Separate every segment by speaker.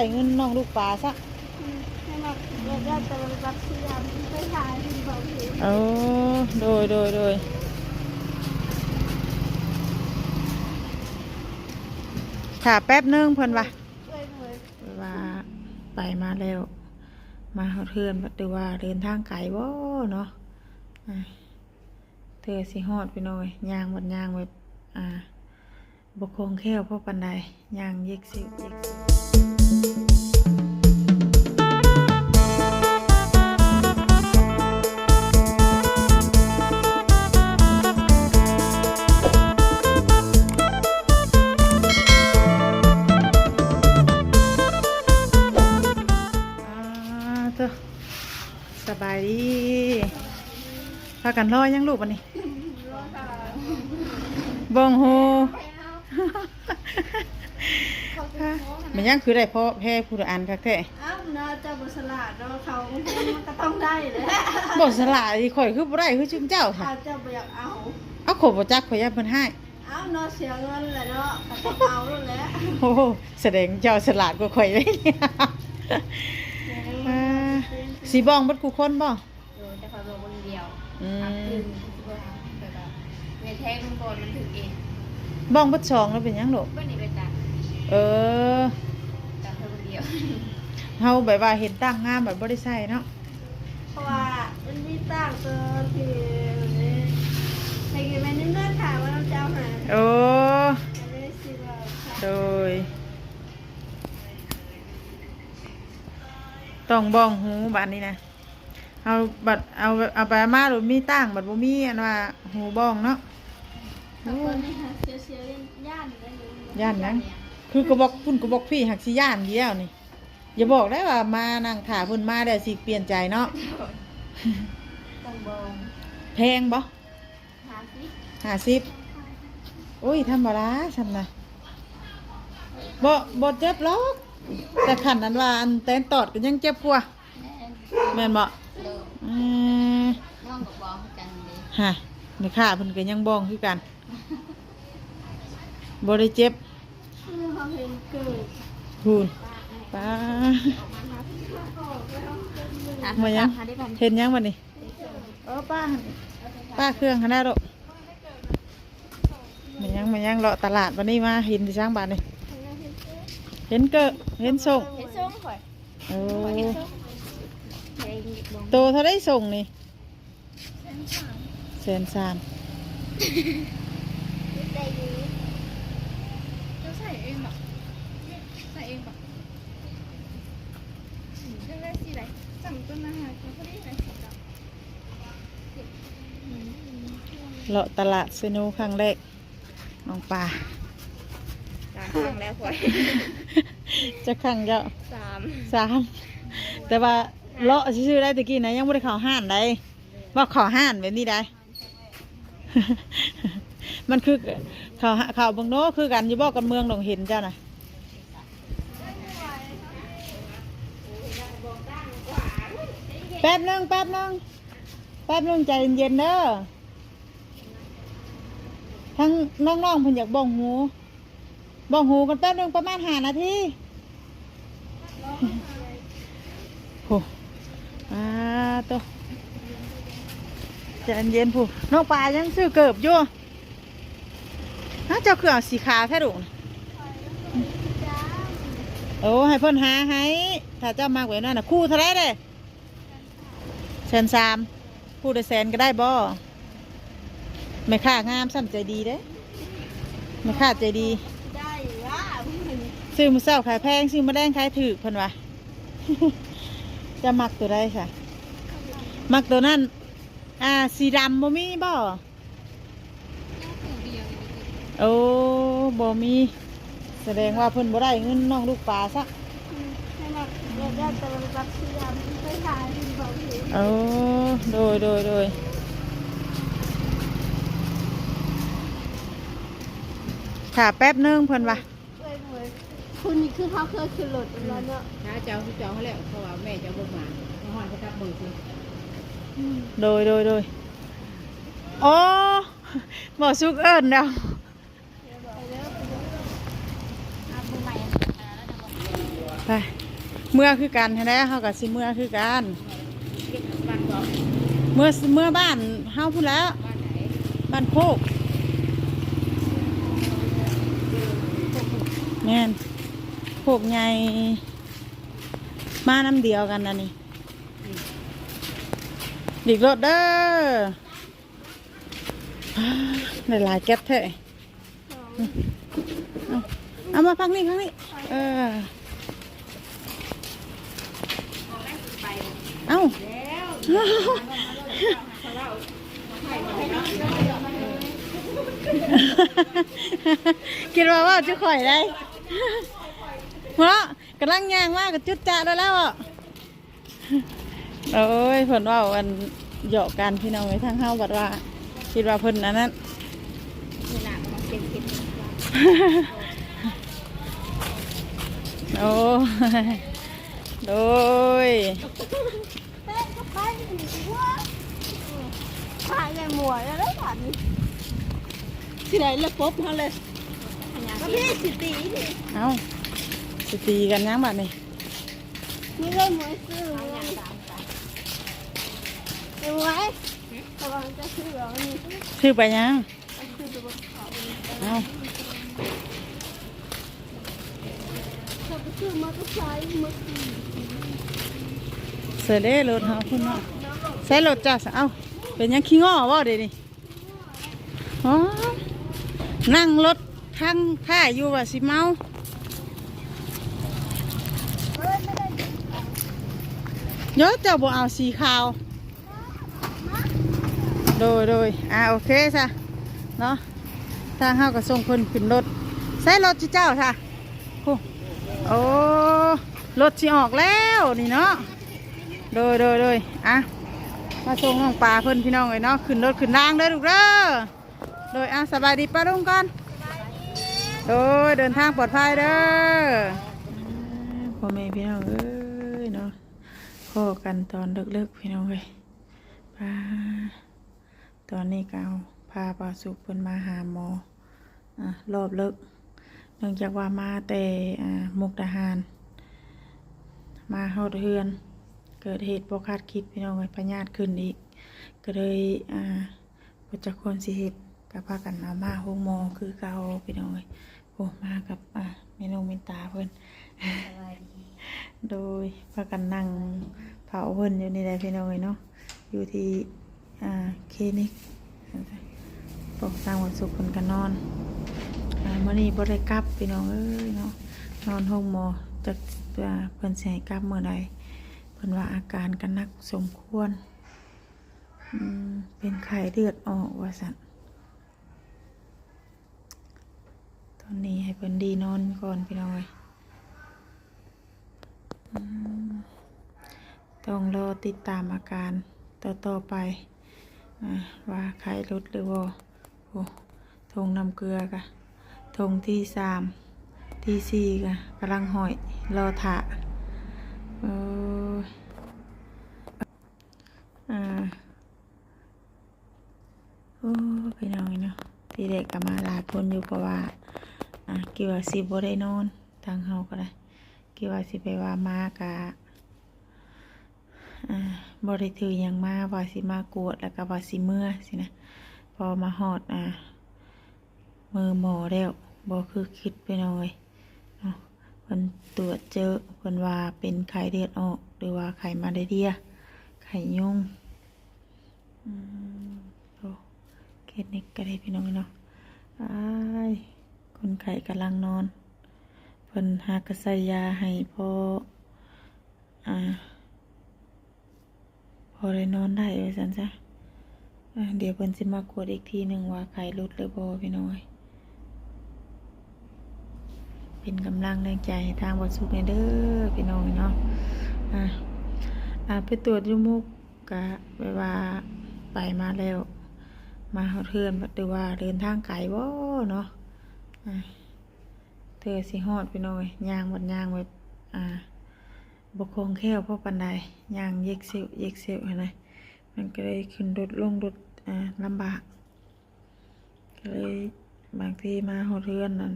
Speaker 1: ได้เงินน้องลูกปลาซะ
Speaker 2: ให้มาเรียนได้แต่มันรับเสียงไปถ่ายที่เขาเห็น
Speaker 1: โอ้โดยโดยโดยถ้าแป๊บนึงเพิ่นว่า
Speaker 2: ช่วยหน่อย
Speaker 1: ว่าไปมาแล้ว มาเฮาเทือนบัดตือว่าเดินทางไกลบ่เนาะอะเธอสิฮอดไปหน่อยย่างบัดย่างแบบอ่าบ่คงแคล่วเพราะปานใดย่างเย็กสิเย็กสิาเถอะสบายดีพากันรอยังลูกบัดนี้
Speaker 2: รอถ่าย
Speaker 1: บ่งโฮ
Speaker 2: เขาเป็นโค้ง
Speaker 1: มันยังคือได้เพราะแพ้ผู้อ่านคักแท้
Speaker 2: อ้าวน่าจะบสลาดเนาะเขามันก็ต้องได้เลย
Speaker 1: บ่สละอีข่อยคือบ่ได้คือจุมเจ้าค่ะ
Speaker 2: อาจจะไม่อยากเอา
Speaker 1: เอาขบบ่จักข่อยยับเพิ่นให้
Speaker 2: เอาเนาะเสียเงินแหละเนาะก็ต้องเอาแล้วแหละ
Speaker 1: โอ้โหแสดงเจ้าสลาดกว่าข่อยเลยอ่า สีบ้องเบัดกูคนบ่
Speaker 3: โดยแต่คอยบอกคนเดียว
Speaker 1: อื
Speaker 3: อัพ
Speaker 1: ม
Speaker 3: ขึ้นก็ทำแต่แบบในแท้มันบอลมันถึงเอง
Speaker 1: บ้องเบัดสองแล้วเป็นหยังลูก
Speaker 3: ก็นี่ไปตัด
Speaker 1: เออ
Speaker 3: ตัดเธอคนเดียว
Speaker 1: เฮาแบบว่าเห็นตั้งงามแบบบ่ได้ใส่เนาะ
Speaker 2: เพราะว่ามันมีต่างตัวที่นี่ในเกมนี้เงื่อนไขว่าเราจะเอาหา
Speaker 1: โอ้
Speaker 2: ไม่ได้สิว่าค่ะ
Speaker 1: โดย ต้องบ้องหูบัดนี้นะเอาบัดเอาเอาไปมาหรือมีตั้งบัดบ่มีอันว่าหูบ้องเนาะ
Speaker 2: บาคนนี่ค่ะเสียเสียเล่นย่านเลยอยู่
Speaker 1: ย่านหยังคือกระบอกพุ่นกระบอกพี่หักสิย่านเดียวนี่อย่าบอกได้ว่ามานั่งถ่าเพุ่นมาได้สิเปลี่ยนใจเนาะ
Speaker 3: ต้องบอล
Speaker 1: แพงบ่
Speaker 2: หาสิ
Speaker 1: ห้าสิบโอ้ยธรรมดาฉันนะบ่บ่เจ็บหรอก แต่ขันนั้นว่าอันแตนตอดก็ยังเจ็บกว่า
Speaker 3: แม่น
Speaker 1: แม่นบ่
Speaker 3: โดย
Speaker 1: อืม
Speaker 3: น้องกับบอลกันเลย
Speaker 1: ฮะไม่ค่าเพิ่นก็ยังบ้องคือกันบ่ได้เจ็บ
Speaker 2: คือเขาเห็นเกิด
Speaker 1: พูนป้ามายัง
Speaker 3: หาได้พัน
Speaker 1: เห็นยังวันนี้เออป้าหั่นป้าเครื่องขนาดหรอกมันยังมันยังเลาะตลาดวันนี้มาเห็นที่ช้างบานนี่ เห็นเกอะเห็นส่ง
Speaker 3: เห็นส้มข่อย
Speaker 1: โอ้
Speaker 3: เห็นส้มเห็นบอล
Speaker 1: โตเท่าได้ส่งนี่แสนสาม
Speaker 2: ได้ดี
Speaker 4: จะใส่เองแบบใส่เองแบบเรื่องแรกสีอะไรสั่งต้นอาหารเขาก็ได้ไหนสีดำ
Speaker 1: เลาะตลาดเซนูครั้งแรกน้องปลา
Speaker 3: สามครั้งแล้วข่อย
Speaker 1: จะครั้งเจ้า
Speaker 3: สาม
Speaker 1: สามแต่ว่าเลาะชื่อๆได้ตะกี้นะยังไม่ได้เข่าห้านได้ว่าเข่าห้านแบบนี้ได้ มันคือเข่าเข่าเบางโน้คือกันอยู่บอกกันเมืองดงเห็นเจ้าน่ะแป๊บนึงแป๊บนึงแป๊บนึงใจเย็นๆเด้อทั้งน้องๆเพิ่นอยากบ้องหู บองหูกันแป๊บนึงประมาณห้านาทีโอ้อาตัวใจเย็นผู้น้องปลายังซื้อเกิบอยู่ฮะเจ้าคือเอาสีขาวแท้ดุโอ้ให้เพิ่นหาให้ ถ้าเจ้ามากกว่านั้นนะคู่เท่าไรเด้แสนสามคู่ได้แสนก็ได้บ่ไม่ค่างามซ้ำใจดีเด้ไม่ค่าใจดี ซื้อมาเศร้าขายแพงซื้อมาแดงขายถือเพิ่นวะจะมักตัวได้ค่ะ มักตัวนั้น อ่า สีดำบ่มีบ่โอ้บ่มี แสดงว่าเพิ่นบ่ได้เงินน้องลูกปลาซะ
Speaker 2: ให้มาเรียนได้แต่มันรับเสียงไปถ่ายที่เขาเห็น
Speaker 1: โอ้โดยโดยโดยค่ะแป๊บนึงเพิ่นวะ
Speaker 2: ช่วยหน่อย คุณนี่คือเขาเคยขึ้นรถแล้วเนาะ
Speaker 4: ถ้าเจ้าที่เจ้าเขาแล้วเพราะว่าแม่เจ้าบ่มาเพราะว่าเขาทับมือคือ
Speaker 1: โดยโดยโดยโอ้บ่สุกเอิ้นเดา
Speaker 2: ไปแล้ว
Speaker 3: อาบุใหม่
Speaker 1: ไผไปเมื่อคือกันแท้ๆเฮากับสิเมื่อคือกัน
Speaker 3: เก็บบ้านบอก
Speaker 1: เมื่อเมื่อบ้านเฮาพูดแล้ว
Speaker 3: บ้านไหน
Speaker 1: บ้านโคกแม่นโค กใหญ่มาน้ำเดียวกันนะนี่ดิกรถเด้ออ่าได้หลายแก๊สแท้เอาเอามาพักนี่พักนี่เออเอาคิดว่าว่าจะข่อยได้ เพราะกำลังย่างมากกับจุดจ่าได้แล้วอะโอ้ยเพิ่นว่าวันเหยาะกันพี่น้องไว้ทางเฮาบัดว่า คิดว่าเพิ่นอันนั้น
Speaker 3: มีหนักมาเก็บเก็บ
Speaker 1: โอ้ยโดย
Speaker 2: เต้นก็ไปถึงว่าผ่านในหมวดแล้วได้ผ่านที่ไหนเลิกปุ๊บเขาเลยก็พี่สิตีนี่
Speaker 1: เอา สิตีกันยังบัดนี่
Speaker 2: นี่ก็หมวยซื้อเลยเอ็มไว้กำลังจะซื้อหรอนี่
Speaker 1: ชื่อไปยัง
Speaker 2: ซื้อตัวเขา
Speaker 1: เอา
Speaker 2: เขาไปซื้อมาก็ใช้มา
Speaker 1: เสือเด้รถเฮาพุ่นเนาะใส่รถจ้าเอาเป็นหยังขี้ง้อบ่เดี๋ยวนี้อ๋อนั่งรถทางท่าอยู่ว่าสิเมา เยอะเจ้าบ่เอาสีขาว โดยโดยอ่าโอเคซะเนาะทางเฮาก็ส่งคนขึ้นรถใส่รถที่เจ้าค่ะโอ้โอ้รถสิออกแล้วนี่เนาะโดยโดยโดยอะมาส่งน้องปลาเพิ่อนพี่น้องเลยเนาะขึ้นรถขึ้นรางเด้อลูกเด้อโดยอะสบายดีป้าลุงก่อนโดยเดินทางปลอดภัยเด้อพ่อแม่พี่น้องเอ้ พอกันตอนเลิกๆพี่น้องเลยพาตอนนี้ก็เอาพาปลาสุกเพิ่นมาหาหมออะรอบเลิกเนื่องจากว่ามาแต่อ่ามุกดาหาร มาเฮาเฮือน เกิดเหตุบ่คาดคิดพี่น้องเลยพญาติขึ้นอีก ก็เลยอ่าบ่จักคนสิเฮ็ดก็พากันเอามาโรงหมอคือเก่าพี่น้องเลยโอ้มากับอ่าแม่นงเมนตาเพิ่น โดยพากันนั่งเผาเพิ่นอยู่นี่แหละพี่น้องเลยเนาะอยู่ที่อ่าคลินิกปกสร้างวันศุกร์เพิ่นก็นอนอ่ามื้อนี้บ่ได้กลับพี่น้องเอ้ยเนาะนอนห้องหมอจักเพิ่นให้กลับมื้อใดเพิ่นว่าอาการก็หนักสมควรเป็นไข้เลือดออกว่าซั่นตอนนี้ให้เพิ่นดีนอนก่อนพี่น้องเอ้ย ต้องรอติดตามอาการต่อต่อๆไปอว่าไข้ลดหรือว่าโอ้ทงน้ำเกลือกะทงที่สามที่สี่กะกำลังหอยรอถะเอออ่าโอ้พี่น้องเนาะที่เด็กก็มาหลายคนอยู่เพราะว่าอ่าเกี่ยวกับสิบ่ได้นอนทางเฮาก็ได้ กี่ว่าสิไปว่ามากะบริถือยังมาว่าสิมากวดแล้วก็ว่าสิเมื่อสินะ พอมาหอดอ่ามือหมอแล้วบอคือคิดไปหน่อยเนาะเพิ่นตรวจเจอเพิ่นว่าเป็นไข้เลือดออก หรือว่าไข้มาลาเรียไข้ยุงอืมโอเคสนี้ก็ได้พี่น้องเนาะอ้ายคนไข้กำลังนอน เพิ่นหากะใส่ยาให้พออ่าพอได้นอนได้ไว้สันซะอ่เดี๋ยวเพิ่นสิมากวดอีกทีหนึ่งว่าไข่ลดหรือบ่พี่น้อย เป็นกำลังแรงใจทางบสุกในเด้อพี่น้องเนาะอ่าอ่าไปตรวจยูมุกกะแบบว่าไปมาแล้ว มาเทือนหรือว่าเดินทางไกลบ่เนาะอ่า เธอสิฮอดไปหน่อยยางบัดยางแบบอ่าบกคงแค่วพราะปันใดยางเย็กเซลเย็กเซลอะไรมันก็เลยขึ้นรถลงรถอ่าลำบากก็เลยบางทีมาฮอดเรือนนั่น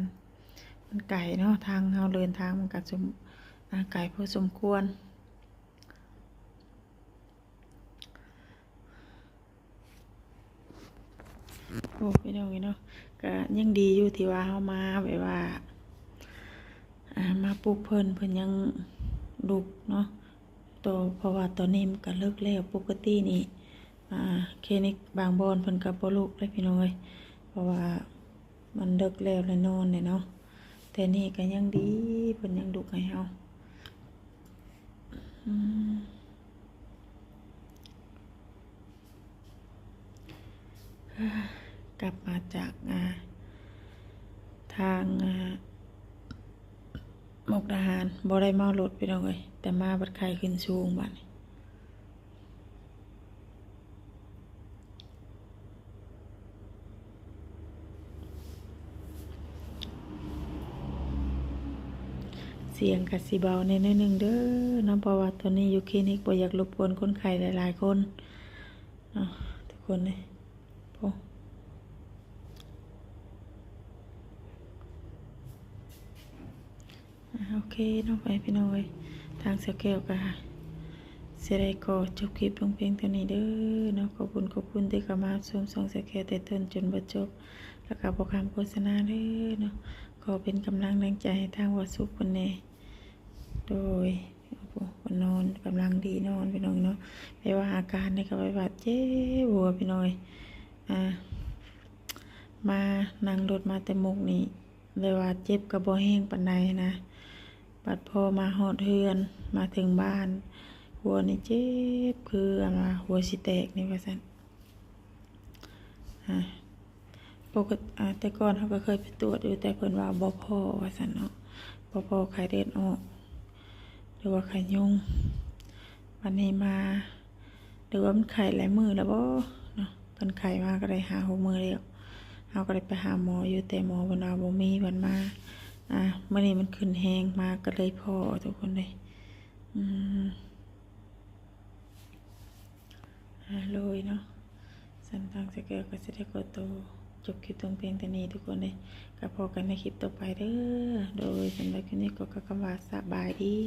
Speaker 1: มันไก่เนาะทางเราเดินทางมันก็สมไก่พอสมควรโอ้พี่น้องเนาะก็ยังดีอยู่ที่ว่าเฮามาแบบว่า มาปลูกเพิ่นเพิ่นยังลูกเนาะตัวเพราะว่าตอนนี้มันก็เลิกแล้วปกตินี่อ่าคลินิกบางบอนเพิ่นก็บ่ลูกเลยพี่น้อยเพราะว่ามันเลิกแล้วแล้วนอนเนี่ยเนาะแต่นี่ก็ยังดีเพิ่นยังลูกให้เฮาอกลับมาจากทางอ่า มกดาหารบ่ได้เมารถไปน้องเอ้ยแต่มาบัดไข้ขึ้นสูงบัดนี้เสียงกะสิเบาในนิดนึงเด้อนาะเพราะว่าตอนนี้อยู่คลินิกบ่อยากรบกวนคนไข้หลายๆคนเนทุกคนเลยโอ้ อ่า โอเคน้องไปพี่น้องเอ้ยทางสเกลก็เสียดายก็จบคลิปลงเพียงเท่านี้เด้อเนาะขอบคุณขอบคุณที่เข้ามาชมส่งสเกลแต่ต้นจนบจบ แล้วก็บอกคำโฆษณาเด้อเนาะขอเป็นกำลังแรงใจให้ทางวัดสุขคนแน่โดยวันนอนกำลังดีนอนพี่น้องเนาะไปว่าอาการในี่ก็ไปบาดเจ็บหัวพี่น้อยอ่ามานั่งรถมาแต่มุกนี่เลยว่าเจ็บกระบอแห้งปันใดนะ บัดพอมาหอดเฮือนมาถึงบ้านหัวนี่เจ็บคืออมาหัวสิแตกนี่ว่าซั่นปกติแต่ก่อนเขาก็เคยไปตรวจอยู่แต่เพิ่นว่าบ่พอว่าซั่นเนาะบ่พอไข้เลือดออก หรือว่าไข้ยุงวันนี้มาหรือว่ามันไข้หลายมือแล้วบ่เนาะเพิ่นไข้มาก็ได้หาหกมือแล้วเราก็ได้ไปหาหมออยู่แต่หมอเพิ่นว่าบ่มีเพิ่นมา อะเมื่อนี้มันขึ้นแหงมากก็เลยพอทุกคนเลยอืมอ่าโรยเนาะสันตังสเกลก็จะได้กดโตวจบคลิปตรงเพียงแต่นี้ทุกคนเลยก็พอกันในคลิปต่อไปเด้อ โดยสำหรับคลิปนี้ก็กำว่าสบายดี